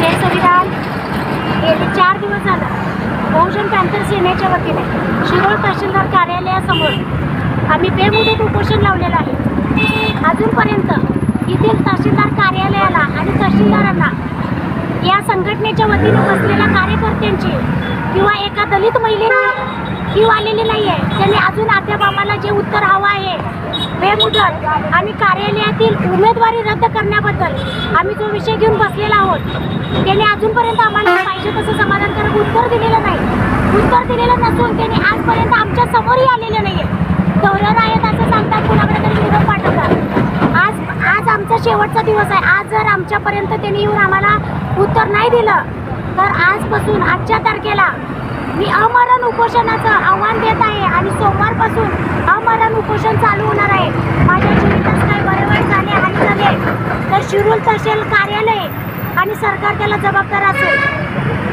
जय संविधान गेले चार दिवस झाला. बहुजन पॅन्थर सेनेच्या वतीने शिरोळ तहसीलदार कार्यालयासमोर आम्ही बेमुदत उपोषण लावलेलं आहे. अजूनपर्यंत येथील तहसीलदार कार्यालयाला आणि तहसीलदारांना या संघटनेच्या वतीने बसलेल्या कार्यकर्त्यांची किंवा एका दलित महिलेची ही आलेली नाही आहे त्यांनी अजून अद्याप आम्हाला जे उत्तर हवं आहे बेमुदत आम्ही कार्यालयातील उमेदवारी रद्द करण्याबद्दल आम्ही जो विषय घेऊन बसलेला आहोत त्यांनी अजूनपर्यंत आम्हाला पाहिजे तसं समाधानकारक उत्तर दिलेलं नाही. उत्तर दिलेलं नसून त्यांनी आजपर्यंत आमच्या समोरही आलेलं नाही आहे दौऱ्यावर आहेत असं सांगतात कुणाकडे तरी निरोप पाठवतात. आज आज आमचा शेवटचा दिवस आहे. आज जर आमच्यापर्यंत त्यांनी येऊन आम्हाला उत्तर नाही दिलं तर आजपासून आजच्या तारखेला मी अमरण उपोषणाचं आव्हान देत आहे आणि सोमवारपासून अमरण उपोषण चालू होणार आहे. माझ्या जीवितच काही बरे वाईट झाले हानी झाले. तर शिरूर तहसील कार्यालय आणि सरकार त्याला जबाबदार असेल.